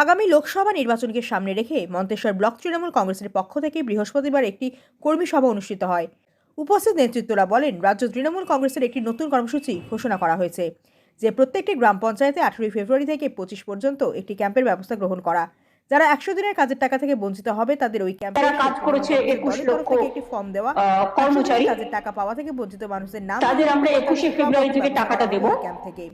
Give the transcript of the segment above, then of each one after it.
আগামী লোকসভা নির্বাচনকে সামনে রেখে মন্তেশ্বর ব্লক তৃণমূল কংগ্রেসের পক্ষ থেকে বৃহস্পতিবার একটি কর্মী সভা অনুষ্ঠিত হয়। উপস্থিত নেতৃত্বরা বলেন রাজ্য তৃণমূল কংগ্রেসের একটি নতুন কর্মসূচি ঘোষণা করা হয়েছে যে প্রত্যেকটি গ্রাম পঞ্চায়েতে আঠেরোই ফেব্রুয়ারি থেকে পঁচিশ পর্যন্ত একটি ক্যাম্পের ব্যবস্থা গ্রহণ করা। যারা একশো দিনের কাজের টাকা থেকে বঞ্চিত হবে তাদের ওই ক্যাম্পে কাজ করেছে একুশ লক্ষ, একটি ফর্ম দেওয়া আহ, 100 দিনের কর্মচারী কাজের টাকা পাওয়া থেকে বঞ্চিত মানুষদের নাম তাদের আমরা 21শে ফেব্রুয়ারি থেকে টাকাটা দেবো। ক্যাম্প থেকে।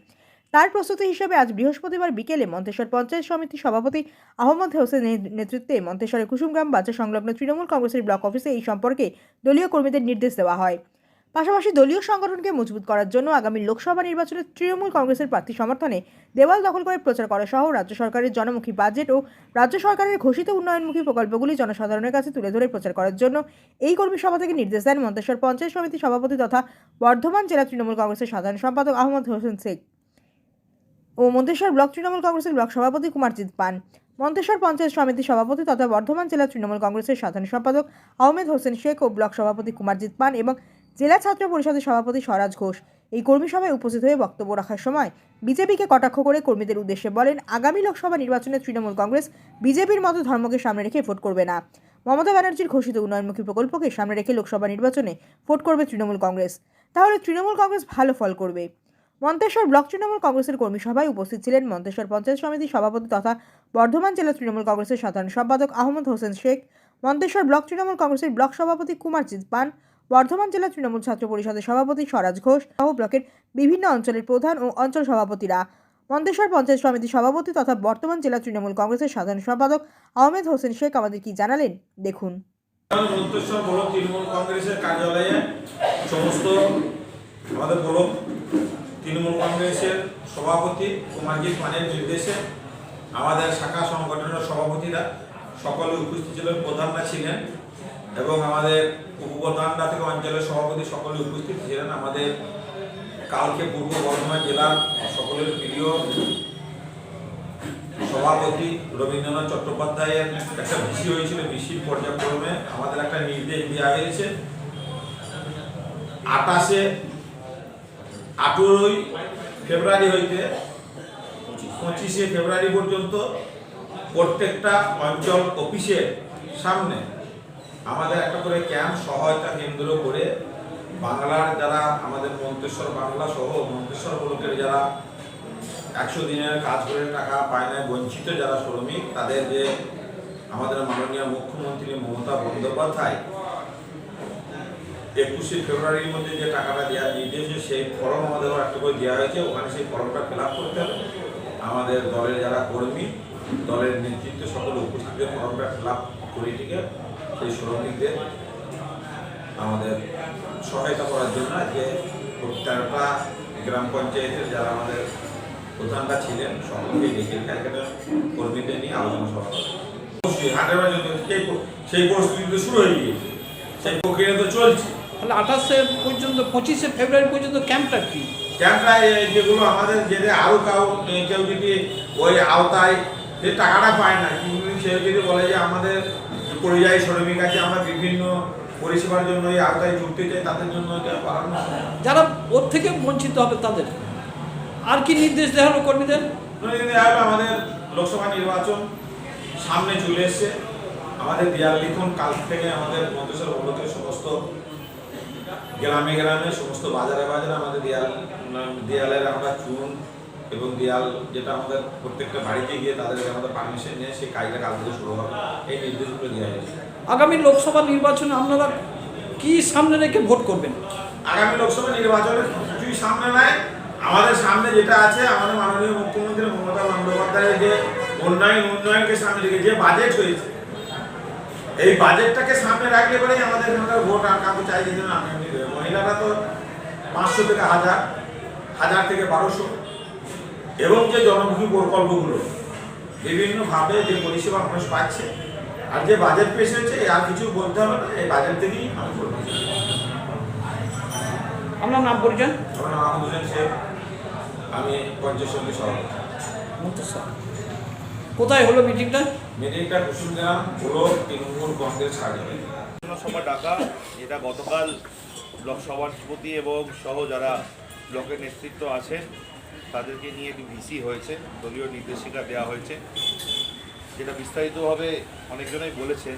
তার প্রস্তুতি হিসেবে আজ বৃহস্পতিবার বিকেলে মন্তেশ্বর পঞ্চায়েত সমিতি সভাপতি আহমদ হোসেনের নেতৃত্বে মন্তেশ্বরের কুসুমগ্রাম বাজার সংলগ্ন তৃণমূল কংগ্রেসের ব্লক অফিসে এই সম্পর্কে দলীয় কর্মীদের নির্দেশ দেওয়া হয়। পাশাপাশি দলীয় সংগঠনকে মজবুত করার জন্য আগামী লোকসভা নির্বাচনে তৃণমূল কংগ্রেসের প্রার্থী সমর্থনে দেওয়াল দখল করে প্রচার করা সহ রাজ্য সরকারের জনমুখী বাজেট ও রাজ্য সরকারের ঘোষিত উন্নয়নমুখী প্রকল্পগুলি জনসাধারণের কাছে তুলে ধরে প্রচার করার জন্য এই কর্মী সভা থেকে নির্দেশ দেন মন্তেশ্বর পঞ্চায়েত সমিতি সভাপতি তথা বর্ধমান জেলা তৃণমূল কংগ্রেসের সাধারণ সম্পাদক আহমদ হোসেন শেখ। ও মন্তেশ্বর ব্লক তৃণমূল কংগ্রেসের ব্লক সভাপতি কুমারজিৎ পান। মন্তেশ্বর পঞ্চায়েত সমিতি সভাপতি তথা বর্ধমান জেলা তৃণমূল কংগ্রেসের সাধারণ সম্পাদক আহমেদ হোসেন শেখ ও ব্লক সভাপতি কুমারজিৎ পান এবং জেলা ছাত্র পরিষদের সভাপতি স্বরাজ ঘোষ। এই কর্মী সভায় উপস্থিত হয়ে বক্তব্য রাখার সময় বিজেপিকে কটাক্ষ করে কর্মীদের উদ্দেশ্যে বলেন, আগামী লোকসভা নির্বাচনে তৃণমূল কংগ্রেস বিজেপির মতো ধর্মকে সামনে রেখে ভোট করবে না। মমতা ব্যানার্জির ঘোষিত উন্নয়নমুখী প্রকল্পকে সামনে রেখে লোকসভা নির্বাচনে ভোট করবে তৃণমূল কংগ্রেস। তাহলে তৃণমূল কংগ্রেস ভালো ফল করবে। মন্তেশ্বর ব্লক তৃণমূল কংগ্রেসের কর্মী সভায় উপস্থিত ছিলেন মন্তেশ্বর পঞ্চায়েত সমিতির সভাপতি তথা বর্ধমান জেলা তৃণমূল কংগ্রেসের সাধারণ সম্পাদক আহমদ হোসেন শেখ, মন্তেশ্বর ব্লক তৃণমূল কংগ্রেসের ব্লক সভাপতি কুমারজিৎ পান, বর্ধমান জেলা তৃণমূল ছাত্র পরিষদের সভাপতি স্বরাজ ঘোষ সহ ব্লকের বিভিন্ন অঞ্চলের প্রধান ও অঞ্চল সভাপতিরা। মন্তেশ্বর পঞ্চায়েত সমিতির সভাপতি তথা বর্তমান জেলা তৃণমূল কংগ্রেসের সাধারণ সম্পাদক আহমেদ হোসেন শেখ আমাদের কি জানালেন? দেখুন। তৃণমূল কংগ্রেসের কার্যালয়ে সমস্ত আমাদের ব্লক তৃণমূল কংগ্রেসের সভাপতি কুমারজিৎ পানের নির্দেশে আমাদের শাখা সংগঠনের সভাপতিরা সকলে উপস্থিত ছিলেন, প্রধানরা ছিলেন এবং আমাদের উপপ্রধানরা থেকে অঞ্চলের সভাপতি সকলে উপস্থিত ছিলেন। আমাদের কালকে পূর্ব বর্ধমান জেলার সকলের প্রিয় সভাপতি রবীন্দ্রনাথ চট্টোপাধ্যায়ের একটা বিসি হয়েছিল বিসির পর্যায়ক্রমে আমাদের একটা নির্দেশ দেওয়া হয়েছে। আটাশে আঠেরোই ফেব্রুয়ারি হইতে পঁচিশে ফেব্রুয়ারি পর্যন্ত প্রত্যেকটা অঞ্চল অফিসের সামনে আমাদের একটা করে ক্যাম্প সহায়তা কেন্দ্র করে বাংলার যারা আমাদের মন্তেশ্বর বাংলা সহ মন্তেশ্বর ব্লকের যারা একশো দিনের কাজ করে টাকা পায় না বঞ্চিত যারা শ্রমিক, তাদের যে আমাদের মাননীয় মুখ্যমন্ত্রী মমতা বন্দ্যোপাধ্যায় একুশে ফেব্রুয়ারির মধ্যে যে টাকাটা দেওয়ার নির্দেশ সেই ফর্ম আমাদের একটা করে দেওয়া হয়েছে। ওখানে সেই ফর্মটা ফিল করতে হবে। আমাদের দলের যারা কর্মী, দলের নেতৃত্ব সকলে উপস্থিত ফর্মটা ফিল আপ করে টিকে সেই শ্রমিকদের আমাদের সহায়তা করার জন্য যে প্রত্যেকটা গ্রাম পঞ্চায়েতের যারা আমাদের প্রধানরা ছিলেন, সকলকে ডেকে এখানে কর্মীদের নিয়ে আলোচনা সভা। অবশ্যই হাটের সেই সেই প্রস্তুতি তো শুরু হয়ে গিয়েছে। সেই প্রক্রিয়া তো চলছে। তাহলে আঠাশে পর্যন্ত পঁচিশে ফেব্রুয়ারি পর্যন্ত ক্যাম্পটা কি? ক্যাম্পটা যেগুলো আমাদের যেতে আরও কাউ কেউ যদি ওই আওতায় যে টাকাটা পায় না সে যদি বলে যে আমাদের পরিযায়ী শ্রমিক আছে আমরা বিভিন্ন পরিষেবার জন্য এই আওতায় যুক্ত চাই তাদের জন্য যারা ওর থেকে বঞ্চিত হবে তাদের আর কি নির্দেশ দেওয়া হলো কর্মীদের? আমাদের লোকসভা নির্বাচন সামনে চলে এসছে। আমাদের দেয়াল লিখন কাল থেকে আমাদের ব্লকের সমস্ত গ্রামে গ্রামে সমস্ত বাজারে বাজারে আমাদের দেয়াল দেয়ালের আমরা চুন এবং দেয়াল যেটা আমাদের প্রত্যেকটা বাড়িতে গিয়ে তাদেরকে আমাদের পারমিশন নিয়ে সেই কাজটা কাল থেকে শুরু হবে। এই নির্দেশগুলো দেওয়া হয়েছে। আগামী লোকসভা নির্বাচনে আপনারা কি সামনে রেখে ভোট করবেন? আগামী লোকসভা নির্বাচনে কিছুই সামনে নাই। আমাদের সামনে যেটা আছে আমাদের মাননীয় মুখ্যমন্ত্রী মমতা বন্দ্যোপাধ্যায়ের যে উন্নয়ন উন্নয়নকে সামনে রেখে যে বাজেট হয়েছে এই বাজেটটাকে সামনে রাখলে পরেই আমাদের এখানকার ভোট আর কাউকে চাই যেতে না। মহিলারা তো পাঁচশো থেকে হাজার হাজার থেকে বারোশো। এবং যে জনমুখী প্রকল্পগুলো বিভিন্নভাবে যে পরিষেবা মানুষ পাচ্ছে আর যে বাজেট পেশ হয়েছে আর কিছু বলতে হবে না এই বাজেট থেকেই আমি বলব আপনার নাম পরিচয়? আমার নাম আহমদ হোসেন শেখ আমি পঞ্চায়েত সমিতির সভাপতি। কোথায় হলো মিটিংটা মিটিংটা কুসুমগ্রাম ব্লক তৃণমূল কংগ্রেস কার্যালয় ডাকা যেটা গতকাল ব্লক সভাপতি এবং সহ যারা ব্লকের নেতৃত্ব আছেন তাদেরকে নিয়ে একটি ভিসি হয়েছে দলীয় নির্দেশিকা দেওয়া হয়েছে। যেটা বিস্তারিতভাবে অনেকজনই বলেছেন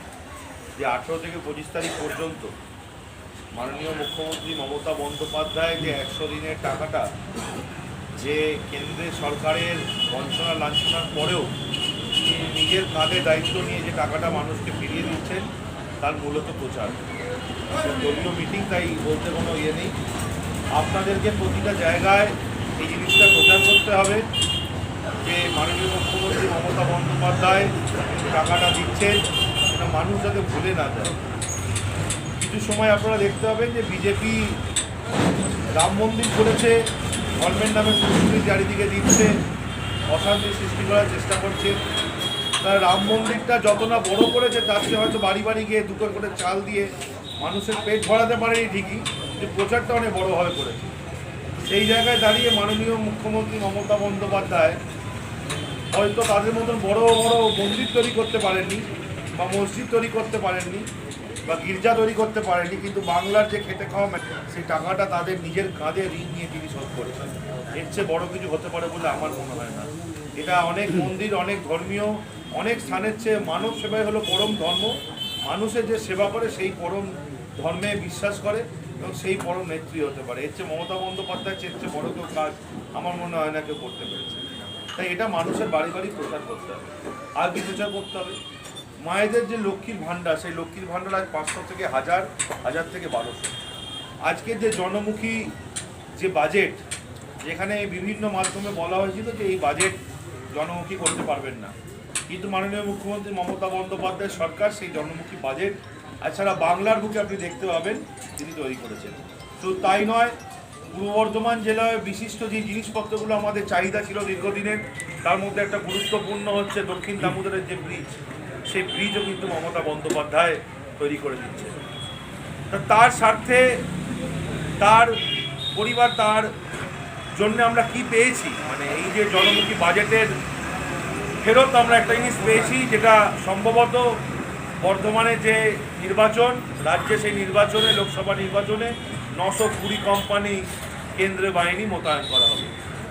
যে আঠেরো থেকে পঁচিশ তারিখ পর্যন্ত মাননীয় মুখ্যমন্ত্রী মমতা বন্দ্যোপাধ্যায় যে একশো দিনের টাকাটা যে কেন্দ্রের সরকারের বঞ্চনা লাঞ্ছনার পরেও নিজের কাঁধে দায়িত্ব নিয়ে যে টাকাটা মানুষকে ফিরিয়ে দিচ্ছেন, তার মূলত প্রচার। দলীয় মিটিং, তাই বলতে কোনো ইয়ে নেই। আপনাদেরকে প্রতিটা জায়গায় এই জিনিসটা প্রচার করতে হবে। যে মাননীয় মুখ্যমন্ত্রী মমতা বন্দ্যোপাধ্যায় টাকাটা দিচ্ছেন সেটা মানুষ যাতে ভুলে না যায়। কিছু সময় আপনারা দেখতে পাবেন যে বিজেপি রাম মন্দির করেছে ধর্মের নামে সুশ্রী চারিদিকে দিচ্ছে, অশান্তি সৃষ্টি করার চেষ্টা করছে। রাম মন্দিরটা যত না বড় করেছে, তার চেয়ে হয়তো বাড়ি বাড়ি গিয়ে দুটো করে চাল দিয়ে মানুষের পেট ভরাতে পারেনি ঠিকই, কিন্তু প্রচারটা অনেক বড়োভাবে করেছে সেই জায়গায় দাঁড়িয়ে মাননীয় মুখ্যমন্ত্রী মমতা বন্দ্যোপাধ্যায় হয়তো তাদের মতন বড় বড় মন্দির তৈরি করতে পারেননি, বা মসজিদ তৈরি করতে পারেননি, বা গির্জা তৈরি করতে পারেননি, কিন্তু বাংলার যে খেতে খাওয়া সেই টাকাটা তাদের নিজের কাঁধে ঋণ নিয়ে তিনি শোধ করেছেন। এর চেয়ে বড় কিছু হতে পারে বলে আমার মনে হয় না। এটা অনেক মন্দির, অনেক ধর্মীয় অনেক স্থানের চেয়ে মানব সেবাই হলো পরম ধর্ম। মানুষের যে সেবা করে সেই পরম ধর্মে বিশ্বাস করে এবং সেই পরম নেত্রী হতে পারে। এর চেয়ে মমতা বন্দ্যোপাধ্যায় চেয়ে চেয়ে বড় কেউ কাজ আমার মনে হয় না কেউ করতে পেরেছে। তাই এটা মানুষের বাড়ি বাড়ি প্রচার করতে হবে, আর কি প্রচার করতে হবে? মায়েদের যে লক্ষ্মীর ভাণ্ডার, সেই লক্ষ্মীর ভাণ্ডার আজ পাঁচশো থেকে হাজার হাজার থেকে বারোশো। আজকে যে জনমুখী যে বাজেট যেখানে বিভিন্ন মাধ্যমে বলা হয়েছিল যে এই বাজেট জনমুখী করতে পারবেন না। কিন্তু মাননীয় মুখ্যমন্ত্রী মমতা বন্দ্যোপাধ্যায় সরকার সেই জনমুখী বাজেট এছাড়া বাংলার বুকে আপনি দেখতে পাবেন তিনি তৈরি করেছেন। তো তাই নয়, পূর্ব বর্ধমান জেলায় বিশিষ্ট যে জিনিসপত্রগুলো আমাদের চাহিদা ছিল দীর্ঘদিনের, তার মধ্যে একটা গুরুত্বপূর্ণ হচ্ছে দক্ষিণ দামোদরের যে ব্রিজ সেই ব্রিজও কিন্তু মমতা বন্দ্যোপাধ্যায় তৈরি করে দিচ্ছে। তা তার স্বার্থে তার পরিবার, তার জন্য আমরা কি পেয়েছি? মানে এই যে জনমুখী বাজেটের ফেরত আমরা একটা জিনিস পেয়েছি, যেটা সম্ভবত বর্ধমানে যে নির্বাচন, রাজ্যে সেই নির্বাচনে, লোকসভা নির্বাচনে নশো কুড়ি কোম্পানি কেন্দ্রীয় বাহিনী মোতায়েন করা হবে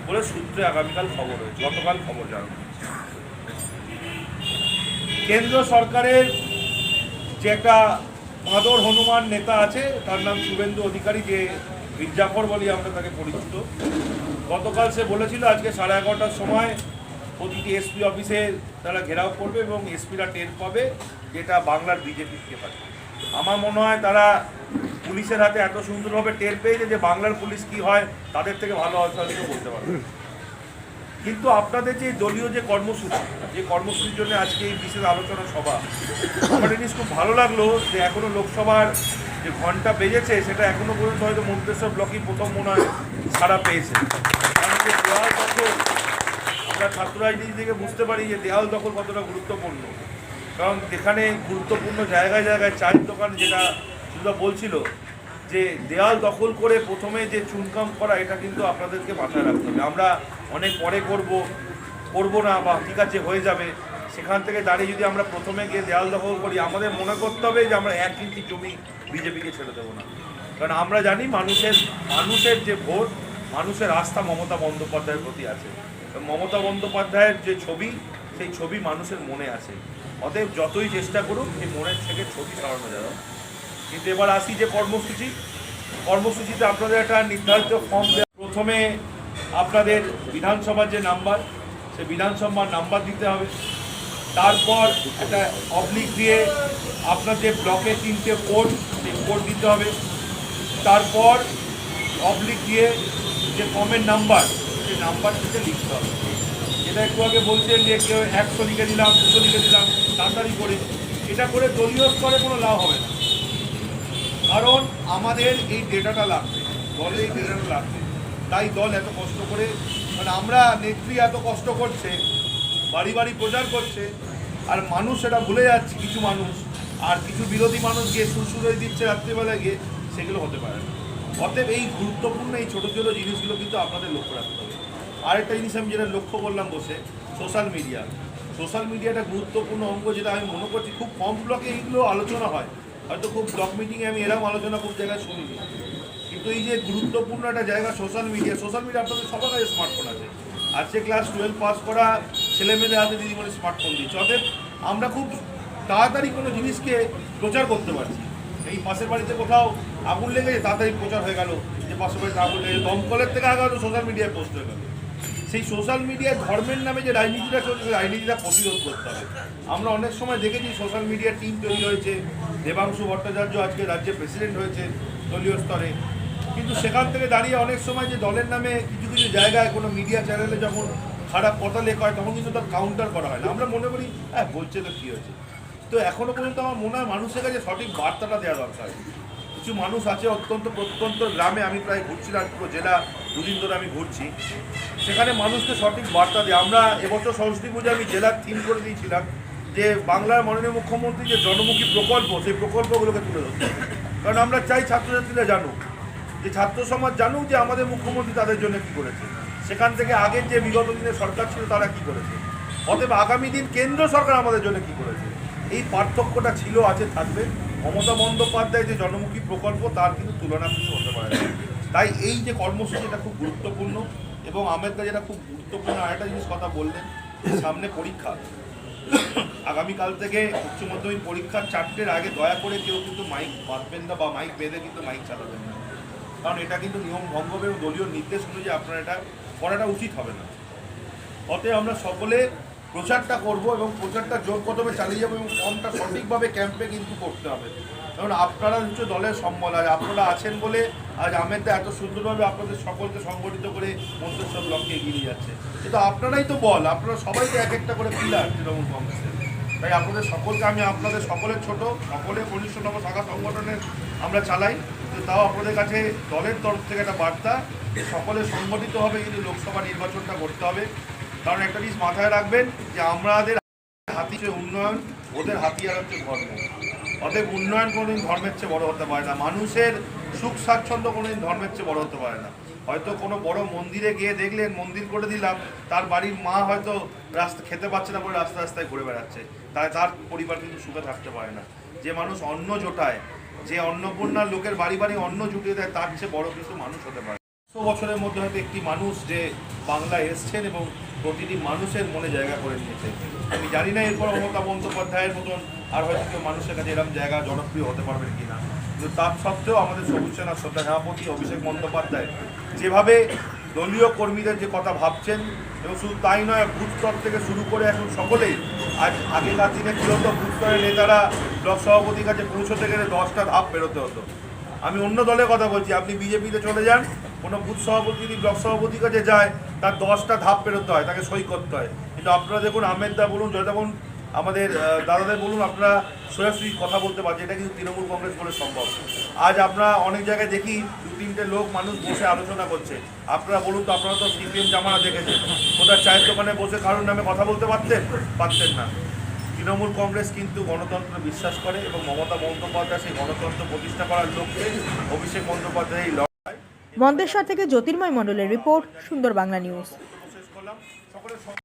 বলে সূত্রে আগামীকাল খবর হয়েছে, গতকাল খবর জানানো কেন্দ্র সরকারের যে একটা মাদর হনুমান নেতা আছে, তার নাম শুভেন্দু অধিকারী, যে মির্জাফর বলি আমরা তাকে পরিচিত। গতকাল সে বলেছিল, আজকে সাড়ে এগারোটার সময় প্রতিটি এসপি অফিসে তারা ঘেরাও করবে এবং এসপিরা টের পাবে যেটা বাংলার বিজেপি থেকে পাচ্ছে। আমার মনে হয় তারা পুলিশের হাতে এত সুন্দরভাবে টের পেয়েছে যে বাংলার পুলিশ কি হয়, তাদের থেকে ভালো হয়তো বলতে পারবে। কিন্তু আপনাদের যে দলীয় যে কর্মসূচি, যে কর্মসূচির জন্য আজকে এই বিশেষ আলোচনা সভা, আমার জিনিস খুব ভালো লাগল যে এখনও লোকসভার যে ঘণ্টা বেজেছে, সেটা এখনও পর্যন্ত হয়তো মন্তেশ্বর ব্লকই প্রথম মনে হয় সারা পেয়েছে। আমরা ছাত্র রাজনীতি থেকে বুঝতে পারি যে দেওয়াল দখল কতটা গুরুত্বপূর্ণ। কারণ যেখানে গুরুত্বপূর্ণ জায়গায় জায়গায় চায়ের দোকান যেটা সুদা বলছিল যে দেয়াল দখল করে প্রথমে যে চুনকাম করা, এটা কিন্তু আপনাদেরকে মাথায় রাখতে হবে। আমরা অনেক পরে করব করব না বা ঠিক আছে, হয়ে যাবে। সেখান থেকে দাঁড়িয়ে যদি আমরা প্রথমে গিয়ে দেয়াল দখল করি, আমাদের মনে করতে হবে যে আমরা এক ইঞ্চি জমি বিজেপিকে ছেড়ে দেবো না। কারণ আমরা জানি মানুষের মানুষের যে ভোট, মানুষের আস্থা মমতা বন্দ্যোপাধ্যায়ের প্রতি আছে। মমতা বন্দ্যোপাধ্যায়ের যে ছবি, সেই ছবি মানুষের মনে আছে। অতএব যতই চেষ্টা করুক সেই মনের থেকে ছবি সরানো যাবে কিন্তু এবার আসি যে কর্মসূচি। কর্মসূচিতে আপনাদের একটা নির্ধারিত ফর্ম প্রথমে আপনাদের বিধানসভার যে নাম্বার সে বিধানসভার নাম্বার দিতে হবে। তারপর একটা অবলিক দিয়ে আপনার যে ব্লকে তিনটে কোড সেই কোড দিতে হবে। তারপর অবলিক দিয়ে যে ফর্মের নাম্বার সেই নাম্বারটিতে লিখতে হবে। যেটা একটু আগে বলছেন যে কেউ একশো লিখে দিলাম, দুশো লিখে দিলাম, তাড়াতাড়ি করে। এটা করে দলীয় স্তরে কোনো লাভ হবে না। কারণ আমাদের এই ডেটাটা লাগবে, দলে এই ডেটাটা লাগবে। তাই দল এত কষ্ট করে মানে আমরা নেত্রী এত কষ্ট করছে, বাড়ি বাড়ি প্রচার করছে, আর মানুষ সেটা ভুলে যাচ্ছে, কিছু মানুষ। আর কিছু বিরোধী মানুষ গিয়ে সুরসুরে দিচ্ছে রাত্রিবেলায় গিয়ে, সেগুলো হতে পারে অতএব এই গুরুত্বপূর্ণ এই ছোটো ছোটো জিনিসগুলো কিন্তু আপনাদের লক্ষ্য রাখতে হবে। আরেকটা জিনিস আমি যেটা লক্ষ্য করলাম বসে সোশ্যাল মিডিয়া সোশ্যাল মিডিয়াটা গুরুত্বপূর্ণ অঙ্গ যেটা আমি মনে করছি, খুব কম ব্লকে এইগুলো আলোচনা হয়। হয়তো খুব ব্লক মিটিংয়ে আমি এরকম আলোচনা খুব জায়গায় শুনিনি। কিন্তু এই যে গুরুত্বপূর্ণ একটা জায়গা সোশ্যাল মিডিয়া সোশ্যাল মিডিয়া আপনাদের সবার কাছে স্মার্টফোন আছে। আজকে ক্লাস টুয়েলভ পাস করা ছেলেমেয়েদের হাতে দিদি দিদিমণি স্মার্টফোন দিচ্ছে। অতএব আমরা খুব তাড়াতাড়ি কোনো জিনিসকে প্রচার করতে পারছি। এই পাশের বাড়িতে কোথাও আগুন লেগেছে, তাড়াতাড়ি প্রচার হয়ে গেল। যে পাশের বাড়িতে আগুন লেগেছে, দমকলের থেকে আগে হয়তো সোশ্যাল মিডিয়ায় পোস্ট হয়ে গেল। সেই সোশ্যাল মিডিয়ায় ধর্মের নামে যে রাজনীতিটা চলছে রাজনীতিটা প্রতিরোধ করতে হবে। আমরা অনেক সময় দেখেছি সোশ্যাল মিডিয়ার টিম তৈরি হয়েছে দেবাংশু ভট্টাচার্য আজকে রাজ্যে প্রেসিডেন্ট হয়েছে দলীয় স্তরে। কিন্তু সেখান থেকে দাঁড়িয়ে অনেক সময় যে দলের নামে কিছু কিছু জায়গায় কোনো মিডিয়া চ্যানেলে যখন খারাপ কথা লেখা হয়, তখন কিন্তু তার কাউন্টার করা হয় না। আমরা মনে করি হ্যাঁ বলছে তো কী হয়েছে? তো এখনও পর্যন্ত আমার মনে হয় মানুষের কাছে সঠিক বার্তাটা দেওয়া দরকার। কিছু মানুষ আছে অত্যন্ত প্রত্যন্ত গ্রামে, আমি প্রায় ঘুরছিলাম পুরো জেলা, দুদিন ধরে আমি ঘুরছি। সেখানে মানুষকে সঠিক বার্তা দেয়। আমরা এবছর সরস্বতী পুজো আমি জেলার থিম করে দিয়েছিলাম। যে বাংলার মাননীয় মুখ্যমন্ত্রী যে জনমুখী প্রকল্প, সেই প্রকল্পগুলোকে তুলে ধরতে। কারণ আমরা চাই ছাত্রছাত্রীরা জানুক, যে ছাত্র সমাজ জানুক যে আমাদের মুখ্যমন্ত্রী তাদের জন্য কি করেছে। সেখান থেকে আগের যে বিগত দিনের সরকার ছিল, তারা কি করেছে? অতএব আগামী দিন কেন্দ্র সরকার আমাদের জন্য কি করেছে? এই পার্থক্যটা ছিল, আছে, থাকবে। মমতা বন্দ্যোপাধ্যায় যে জনমুখী প্রকল্প, তার কিন্তু তুলনা কিছু হতে পারে না। তাই এই যে কর্মসূচিটা খুব গুরুত্বপূর্ণ এবং আমেদদা যেটা খুব গুরুত্বপূর্ণ, আরেকটা জিনিস কথা বললেন, সামনে পরীক্ষা। আগামীকাল থেকে উচ্চ মাধ্যমিক পরীক্ষার চারটের আগে দয়া করে কেউ কিন্তু মাইক বাঁধবেন না বা মাইক বেঁধে কিন্তু মাইক চালাবেন না। কারণ এটা কিন্তু নিয়ম ভঙ্গ হবে এবং দলীয় নির্দেশ অনুযায়ী আপনার এটা করাটা উচিত হবে না। অতএব আমরা সকলে প্রচারটা করব এবং প্রচারটা জোর কদমে চালিয়ে যাব এবং ফর্মটা সঠিকভাবে ক্যাম্পে কিন্তু করতে হবে। কারণ আপনারা হচ্ছে দলের সম্বল, আর আপনারা আছেন বলে আজ আমেদা এত সুন্দরভাবে আপনাদের সকলকে সংগঠিত করে মন্তেশ্বর ব্লককে এগিয়ে যাচ্ছে। কিন্তু আপনারাই তো বল, আপনারা সবাই তো এক একটা করে পিলার তৃণমূল কংগ্রেসের। তাই আপনাদের সকলকে আমি, আপনাদের সকলের ছোট সকলের কনিষ্ঠতম শাখা সংগঠনের আমরা চালাই। তো তাও আপনাদের কাছে দলের তরফ থেকে একটা বার্তা, যে সকলে সংগঠিত হবে কিন্তু লোকসভা নির্বাচনটা করতে হবে। কারণ একটা জিনিস মাথায় রাখবেন, যে আমাদের হাতি উন্নয়ন, ওদের হাতিয়ার হচ্ছে ধর্ম। অতএব উন্নয়ন কোনোদিন ধর্মের চেয়ে বড় হতে পারে না। মানুষের সুখ স্বাচ্ছন্দ্য কোনোদিন ধর্মের চেয়ে বড় হতে পারে না। হয়তো কোনো বড় মন্দিরে গিয়ে দেখলেন, মন্দির করে দিলাম, তার বাড়ির মা হয়তো রাস্তা, খেতে পাচ্ছে না বলে রাস্তা রাস্তায় ঘুরে বেড়াচ্ছে। তাই তার পরিবার কিন্তু সুখে থাকতে পারে না। যে মানুষ অন্ন জোটায়, যে অন্নপূর্ণার লোকের বাড়ি বাড়ি অন্ন জুটিয়ে দেয়, তার চেয়ে বড় কিছু মানুষ হতে পারে একশো বছরের মধ্যে হয়তো একটি মানুষ যে বাংলায় এসছেন এবং প্রতিটি মানুষের মনে জায়গা করে নিয়েছে। আমি জানি না, এরপর মমতা বন্দ্যোপাধ্যায়ের মতন আর হয়তো কেউ মানুষের কাছে এরকম জায়গা জনপ্রিয় হতে পারবেন কিনা। কিন্তু তার সত্ত্বেও আমাদের সবুজ সেনা শ্রদ্ধা সভাপতি অভিষেক বন্দ্যোপাধ্যায় যেভাবে দলীয় কর্মীদের যে কথা ভাবছেন, এবং শুধু তাই নয় বুথ স্তর থেকে শুরু করে এখন সকলেই আজ আগেকার দিনে কী হতো বুথ নেতারা ব্লক সভাপতির কাছে পৌঁছতে গেলে দশটা ধাপ বেরোতে হতো। আমি অন্য দলের কথা বলছি, আপনি বিজেপিতে চলে যান, কোনো বুথ সভাপতি যদি ব্লক সভাপতির কাছে যায়, তার দশটা ধাপ পেরোতে হয়, তাকে সই করতে হয়। কিন্তু আপনারা দেখুন আহমেদদা বলুন, জয়দা বলুন আমাদের দাদাদের বলুন আপনারা সোজাসুজি কথা বলতে পারছেন এটা কিন্তু তৃণমূল কংগ্রেস বলে সম্ভব। আজ আমরা অনেক জায়গায় দেখি দু তিনটে লোক মানুষ বসে আলোচনা করছে। আপনারা বলুন তো আপনারা তো সিপিএম জামানা দেখেছেন। কোথায় চায়ের দোকানে বসে কারোর নামে কথা বলতে পারতেন? পারতেন না। তৃণমূল কংগ্রেস কিন্তু গণতন্ত্র বিশ্বাস করে এবং মমতা বন্দ্যোপাধ্যায় সেই গণতন্ত্র প্রতিষ্ঠা করার লক্ষ্যে অভিষেক বন্দ্যোপাধ্যায় এই লড়াই। মন্দেশ্বর থেকে জ্যোতির্ময় মণ্ডলের রিপোর্ট সুন্দর বাংলা নিউজ।